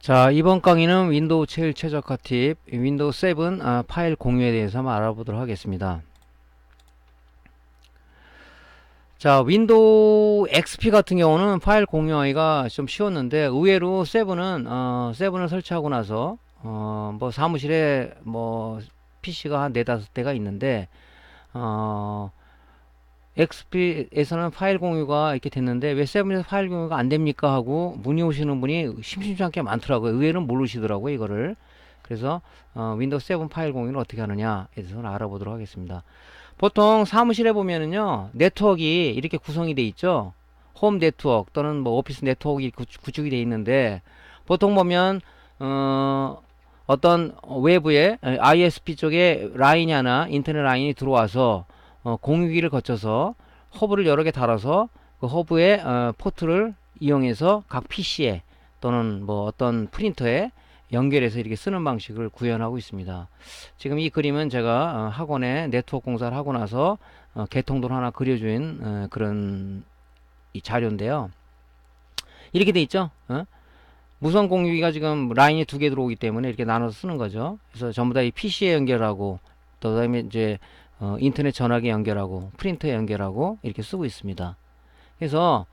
자, 이번 강의는 윈도우 7 최적화 팁, 윈도우 7 아, 파일 공유에 대해서 한번 알아보도록 하겠습니다. 자, 윈도우 XP 같은 경우는 파일 공유하기가 좀 쉬웠는데 의외로 7은 어, 7을 설치하고 나서 어, 뭐 사무실에 뭐 PC가 한 네다섯 대가 있는데 어, XP에서는 파일 공유가 이렇게 됐는데 왜 세븐에서 파일 공유가 안 됩니까 하고 문의 오시는 분이 심심치 않게 많더라고요. 의외는 모르시더라고요, 이거를. 그래서 어, 윈도우 7 파일 공유를 어떻게 하느냐에 대해서 알아보도록 하겠습니다. 보통 사무실에 보면은요, 네트워크 이렇게 구성이 돼 있죠. 홈 네트워크 또는 뭐 오피스 네트워크 구축이 돼 있는데 보통 보면 어, 어떤 외부에 ISP 쪽에 라인이 하나 인터넷 라인이 들어와서 어, 공유기를 거쳐서 허브를 여러 개 달아서 그 허브의 어, 포트를 이용해서 각 PC에 또는 뭐 어떤 프린터에 연결해서 이렇게 쓰는 방식을 구현하고 있습니다. 지금 이 그림은 제가 어, 학원에 네트워크 공사를 하고 나서 어, 개통도를 하나 그려준 어, 그런 이 자료인데요. 이렇게 돼 있죠. 어? 무선 공유기가 지금 라인이 두 개 들어오기 때문에 이렇게 나눠서 쓰는 거죠. 그래서 전부 다 이 PC에 연결하고 또 그다음에 이제 어, 인터넷 전화기 연결하고 프린터에 연결하고 이렇게 쓰고 있습니다. 그래서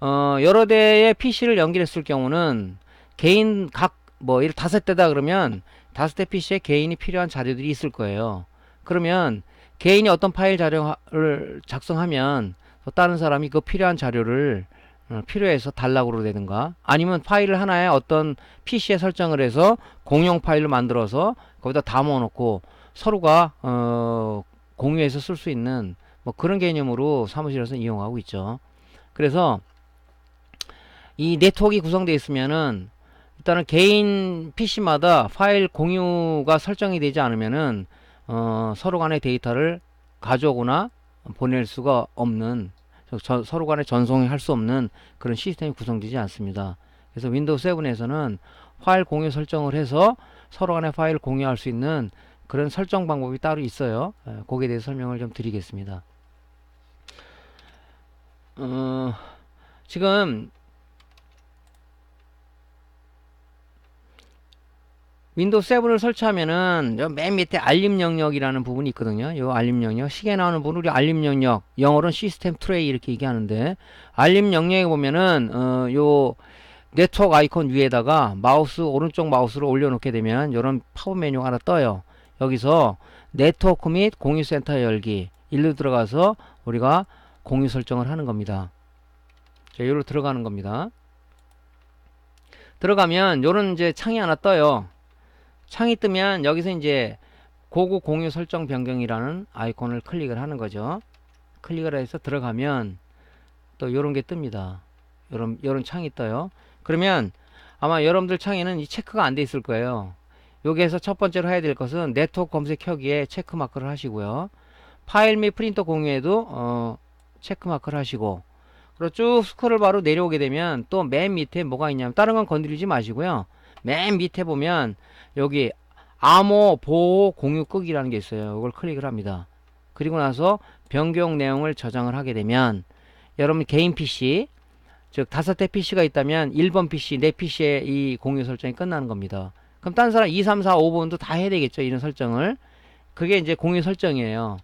어, 여러 대의 PC를 연결했을 경우는 개인 각뭐 이를 다섯 대다 그러면 다섯 대 PC에 개인이 필요한 자료들이 있을 거예요. 그러면 개인이 어떤 파일 자료를 작성하면 또 다른 사람이 그 필요한 자료를 어, 필요해서 달라고 그러든가 아니면 파일을 하나에 어떤 PC에 설정을 해서 공용 파일로 만들어서 거기다 담아 놓고 서로가 어, 공유해서 쓸 수 있는 뭐 그런 개념으로 사무실에서 이용하고 있죠. 그래서 이 네트워크가 구성되어 있으면은 일단은 개인 PC마다 파일 공유가 설정이 되지 않으면은 어, 서로 간의 데이터를 가져오거나 보낼 수가 없는 저, 서로 간에 전송할 수 없는 그런 시스템이 구성되지 않습니다. 그래서 윈도우 7에서는 파일 공유 설정을 해서 서로 간에 파일을 공유할 수 있는 그런 설정 방법이 따로 있어요. 에, 거기에 대해서 설명을 좀 드리겠습니다. 어, 지금 윈도우 7을 설치하면은 맨 밑에 알림 영역이라는 부분이 있거든요. 요 알림 영역 시계 나오는 부분 우리 알림 영역 영어로는 시스템 트레이 이렇게 얘기하는데 알림 영역에 보면은 어, 요 네트워크 아이콘 위에다가 마우스 오른쪽 마우스를 올려놓게 되면 이런 팝업 메뉴가 하나 떠요. 여기서 네트워크 및 공유센터 열기 일로 들어가서 우리가 공유 설정을 하는 겁니다. 자, 여기로 들어가는 겁니다. 들어가면 요런 이제 창이 하나 떠요. 창이 뜨면 여기서 이제 고급 공유 설정 변경이라는 아이콘을 클릭을 하는 거죠. 클릭을 해서 들어가면 또 요런 게 뜹니다. 요런 요런 창이 떠요. 그러면 아마 여러분들 창에는 이 체크가 안 돼 있을 거예요. 여기에서 첫 번째로 해야 될 것은 네트워크 검색하기에 체크 마크를 하시고요. 파일 및 프린터 공유에도 어, 체크 마크를 하시고 그리고 쭉 스크롤 바로 내려오게 되면 또 맨 밑에 뭐가 있냐면 다른 건 건드리지 마시고요. 맨 밑에 보면 여기 암호 보호 공유 끄기라는 게 있어요. 이걸 클릭을 합니다. 그리고 나서 변경 내용을 저장을 하게 되면 여러분 개인 PC 즉 다섯 대 PC가 있다면 1번 PC 내 PC에 이 공유 설정이 끝나는 겁니다. 그럼 딴 사람 2, 3, 4, 5번도 다 해야 되겠죠. 이런 설정을. 그게 이제 공유 설정이에요.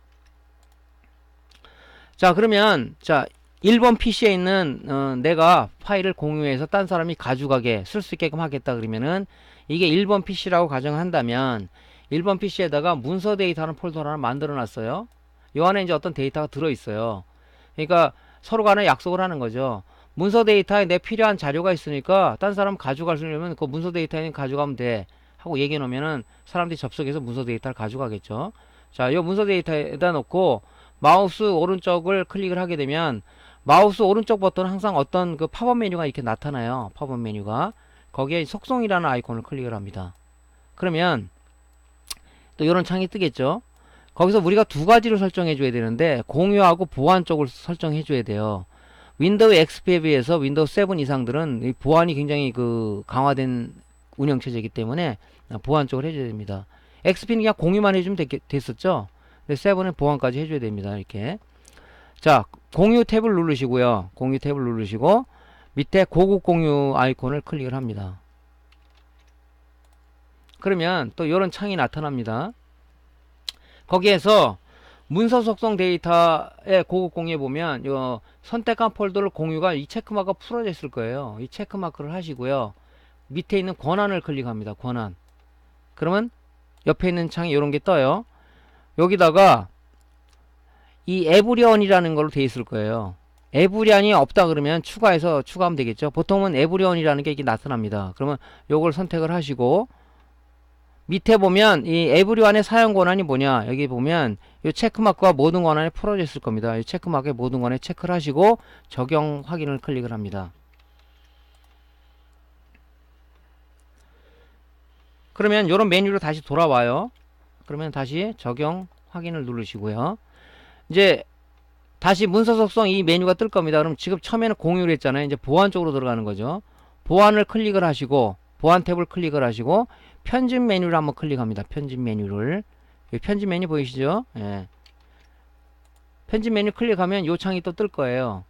자, 그러면 자, 1번 PC에 있는 어, 내가 파일을 공유해서 딴 사람이 가져가게 쓸 수 있게끔 하겠다 그러면은 이게 1번 PC라고 가정한다면 1번 PC에다가 문서 데이터라는 폴더를 하나 만들어 놨어요. 요 안에 이제 어떤 데이터가 들어 있어요. 그러니까 서로 간에 약속을 하는 거죠. 문서 데이터에 내 필요한 자료가 있으니까 딴 사람 있으면 그 문서 데이터에 가져가면 돼 하고 얘기해 놓으면은 사람들이 접속해서 문서 데이터를 가져가겠죠. 자, 요 문서 데이터에다 놓고 마우스 오른쪽을 클릭을 하게 되면 마우스 오른쪽 버튼은 항상 어떤 그 팝업 메뉴가 이렇게 나타나요. 팝업 메뉴가 거기에 속성이라는 아이콘을 클릭을 합니다. 그러면 또 이런 창이 뜨겠죠. 거기서 우리가 두 가지를 설정해 줘야 되는데 공유하고 보안 쪽을 설정해 줘야 돼요. 윈도우 XP에 비해서 윈도우 7 이상들은 보안이 굉장히 그 강화된 운영 체제이기 때문에 보안 쪽을 해줘야 됩니다. XP는 그냥 공유만 해주면 됐, 됐었죠. 근데 7은 보안까지 해줘야 됩니다. 이렇게. 자, 공유 탭을 누르시고요. 공유 탭을 누르시고 밑에 고급 공유 아이콘을 클릭을 합니다. 그러면 또 이런 창이 나타납니다. 거기에서 문서 속성 데이터의 고급 공유에 보면 이 선택한 폴더를 공유가 이 체크마크가 풀어져 있을 거예요. 이 체크마크를 하시고요. 밑에 있는 권한을 클릭합니다. 권한. 그러면 옆에 있는 창이 이런 게 떠요. 여기다가 이 에브리언이라는 걸로 돼 있을 거예요. 에브리언이 없다 그러면 추가해서 추가하면 되겠죠. 보통은 에브리언이라는 게 이렇게 나타납니다. 그러면 요걸 선택을 하시고 밑에 보면 이 에브리원의 사용 권한이 뭐냐 여기 보면 이 체크마크와 모든 권한이 풀어져 있을 겁니다. 이 체크마크의 모든 권한에 체크를 하시고 적용 확인을 클릭을 합니다. 그러면 이런 메뉴로 다시 돌아와요. 그러면 다시 적용 확인을 누르시고요. 이제 다시 문서 속성 이 메뉴가 뜰 겁니다. 그럼 지금 처음에는 공유를 했잖아요. 이제 보안 쪽으로 들어가는 거죠. 보안을 클릭을 하시고 보안 탭을 클릭을 하시고 편집 메뉴를 한번 클릭합니다. 편집 메뉴를 편집 메뉴 보이시죠? 예. 편집 메뉴 클릭하면 요 창이 또 뜰 거예요.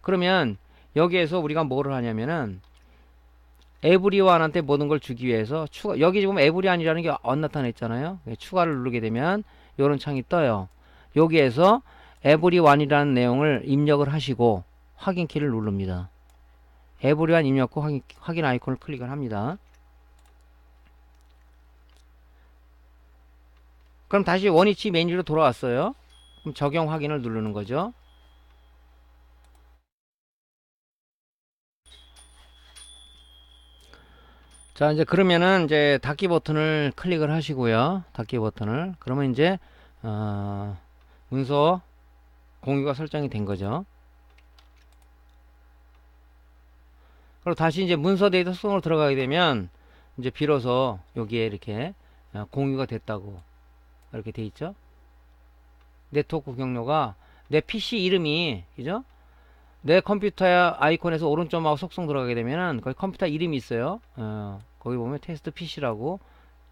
그러면 여기에서 우리가 뭐를 하냐면은 에브리완한테 모든 걸 주기 위해서 추가 여기 지금 에브리완이라는 게 안 나타나 있잖아요. 예, 추가를 누르게 되면 요런 창이 떠요. 여기에서 에브리완이라는 내용을 입력을 하시고 확인 키를 누릅니다. 에브리완 입력 후 확인, 확인 아이콘을 클릭을 합니다. 그럼 다시 원위치 메뉴로 돌아왔어요. 그럼 적용 확인을 누르는 거죠. 자, 이제 그러면은 이제 닫기 버튼을 클릭을 하시고요. 닫기 버튼을. 그러면 이제 어, 문서 공유가 설정이 된 거죠. 그리고 다시 이제 문서 데이터 수동으로 들어가게 되면 이제 비로소 여기에 이렇게 어, 공유가 됐다고 이렇게 돼 있죠. 네트워크 경로가 내 PC 이름이 그죠? 내 컴퓨터의 아이콘에서 오른쪽 마우 속성 들어가게 되면은 거기 컴퓨터 이름이 있어요. 어, 거기 보면 테스트 PC라고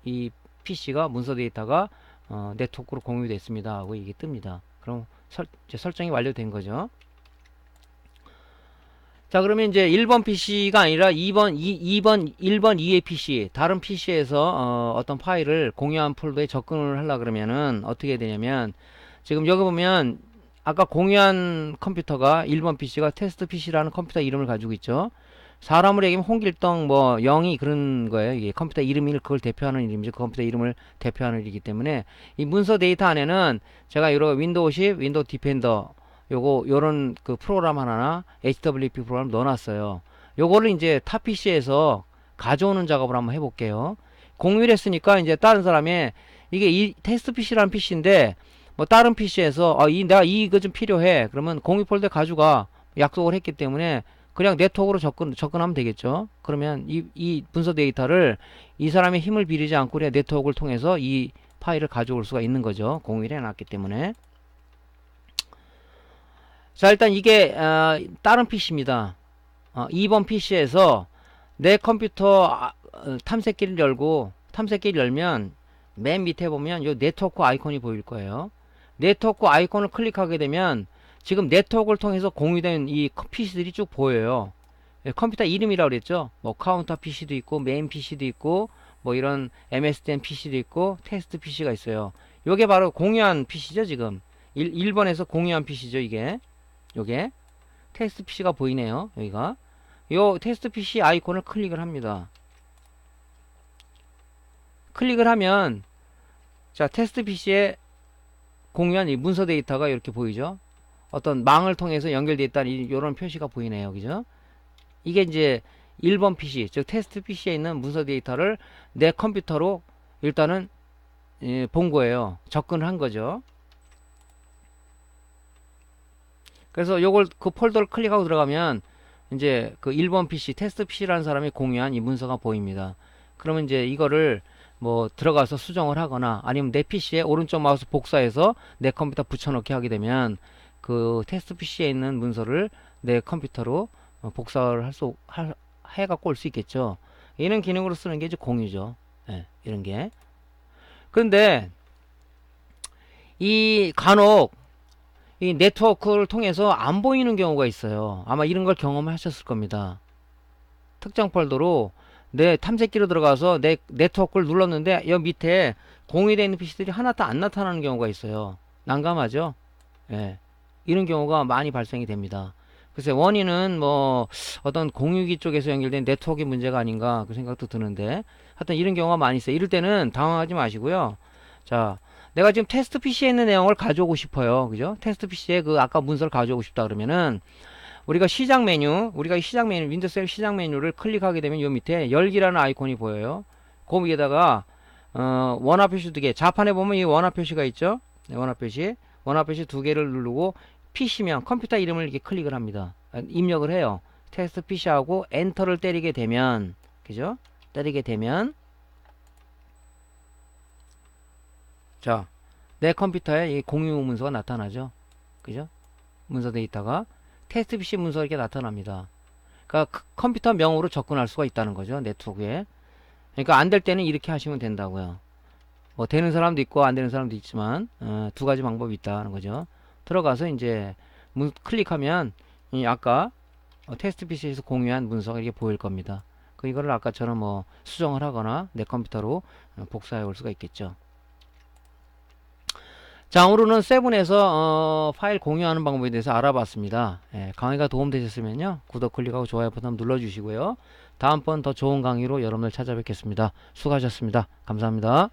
이 PC가 문서 데이터가 어, 네트워크로 공유됐습니다 하고 이게 뜹니다. 그럼 설, 설정이 완료된 거죠. 자 그러면 이제 1번 PC가 아니라 2번 2, 2번 1번 2의 PC 다른 PC에서 어, 어떤 파일을 공유한 폴더에 접근을 하려 그러면은 어떻게 되냐면 지금 여기 보면 아까 공유한 컴퓨터가 1번 PC가 테스트 PC라는 컴퓨터 이름을 가지고 있죠. 사람으로 얘기하면 홍길동 뭐 영이 그런 거예요. 이게 컴퓨터 이름을 그걸 대표하는 이름이죠. 그 컴퓨터 이름을 대표하는 일이기 때문에 이 문서 데이터 안에는 제가 이런 윈도우 10, 윈도우 디펜더 요거 요런 그 프로그램 하나나 HWP 프로그램 넣어놨어요. 요거를 이제 타 PC에서 가져오는 작업을 한번 해볼게요. 공유를 했으니까 이제 다른 사람이 이게 이 테스트 PC라는 PC인데 뭐 다른 PC에서 아, 이 내가 이거 좀 필요해. 그러면 공유 폴더 가져가 약속을 했기 때문에 그냥 네트워크로 접근 접근하면 되겠죠. 그러면 이, 이 문서 데이터를 이 사람의 힘을 비리지 않고 그냥 네트워크를 통해서 이 파일을 가져올 수가 있는 거죠. 공유를 해놨기 때문에. 자 일단 이게 어, 다른 PC입니다. 어, 2번 PC에서 내 컴퓨터 아, 어, 탐색기를 열고 탐색기를 열면 맨 밑에 보면 요 네트워크 아이콘이 보일 거예요. 네트워크 아이콘을 클릭하게 되면 지금 네트워크를 통해서 공유된 이 PC들이 쭉 보여요. 예, 컴퓨터 이름이라고 그랬죠. 뭐 카운터 PC도 있고 메인 PC도 있고 뭐 이런 MSDN PC도 있고 테스트 PC가 있어요. 요게 바로 공유한 PC죠, 지금. 1, 1번에서 공유한 PC죠, 이게. 요게 테스트 PC가 보이네요. 여기가. 요 테스트 PC 아이콘을 클릭을 합니다. 클릭을 하면 자, 테스트 PC에 공유한 이 문서 데이터가 이렇게 보이죠. 어떤 망을 통해서 연결되어 있다는 이런 표시가 보이네요. 그죠? 이게 이제 1번 PC, 즉 테스트 PC에 있는 문서 데이터를 내 컴퓨터로 일단은 예, 본 거예요. 접근을 한 거죠. 그래서 요걸 그 폴더를 클릭하고 들어가면 이제 그 1번 PC, 테스트 PC라는 사람이 공유한 이 문서가 보입니다. 그러면 이제 이거를 뭐 들어가서 수정을 하거나 아니면 내 PC에 오른쪽 마우스 복사해서 내 컴퓨터 붙여넣기 하게 되면 그 테스트 PC에 있는 문서를 내 컴퓨터로 어, 복사를 할 수, 할, 해갖고 올 수 있겠죠. 이런 기능으로 쓰는 게 이제 공유죠. 예, 이런 게. 그런데, 이 간혹, 이 네트워크를 통해서 안 보이는 경우가 있어요. 아마 이런 걸 경험하셨을 겁니다. 특정 폴더로 내 탐색기로 들어가서 내 네트워크를 눌렀는데 여 밑에 공유되어 있는 PC들이 하나 다 안 나타나는 경우가 있어요. 난감하죠? 예. 이런 경우가 많이 발생이 됩니다. 글쎄 원인은 뭐 어떤 공유기 쪽에서 연결된 네트워크 문제가 아닌가 그 생각도 드는데 하여튼 이런 경우가 많이 있어요. 이럴 때는 당황하지 마시고요. 자, 내가 지금 테스트 PC에 있는 내용을 가져오고 싶어요. 그죠? 테스트 PC에 그 아까 문서를 가져오고 싶다 그러면은 우리가 시작 메뉴, 우리가 이 시작 메뉴, 윈도우스 7 시작 메뉴를 클릭하게 되면 요 밑에 열기라는 아이콘이 보여요. 그 위에다가 어, 원화 표시 두 개. 좌판에 보면 이 원화 표시가 있죠? 네, 원화 표시. 원화 표시 두 개를 누르고 PC명 컴퓨터 이름을 이렇게 클릭을 합니다. 아, 입력을 해요. 테스트 PC하고 엔터를 때리게 되면 그죠? 때리게 되면 자, 내 컴퓨터에 이 공유 문서가 나타나죠. 그죠? 문서 데이터가 테스트 PC 문서가 이렇게 나타납니다. 그러니까 그 컴퓨터 명으로 접근할 수가 있다는 거죠. 네트워크에. 그러니까 안 될 때는 이렇게 하시면 된다고요. 뭐 되는 사람도 있고 안 되는 사람도 있지만 어, 두 가지 방법이 있다는 거죠. 들어가서 이제 문, 클릭하면 이 아까 어, 테스트 PC에서 공유한 문서가 이렇게 보일 겁니다. 그 이거를 아까처럼 뭐 수정을 하거나 내 컴퓨터로 어, 복사해 올 수가 있겠죠. 자, 오늘은 세븐에서 어, 파일 공유하는 방법에 대해서 알아봤습니다. 예, 강의가 도움되셨으면요. 구독 클릭하고 좋아요 버튼 눌러주시고요. 다음번 더 좋은 강의로 여러분을 찾아뵙겠습니다. 수고하셨습니다. 감사합니다.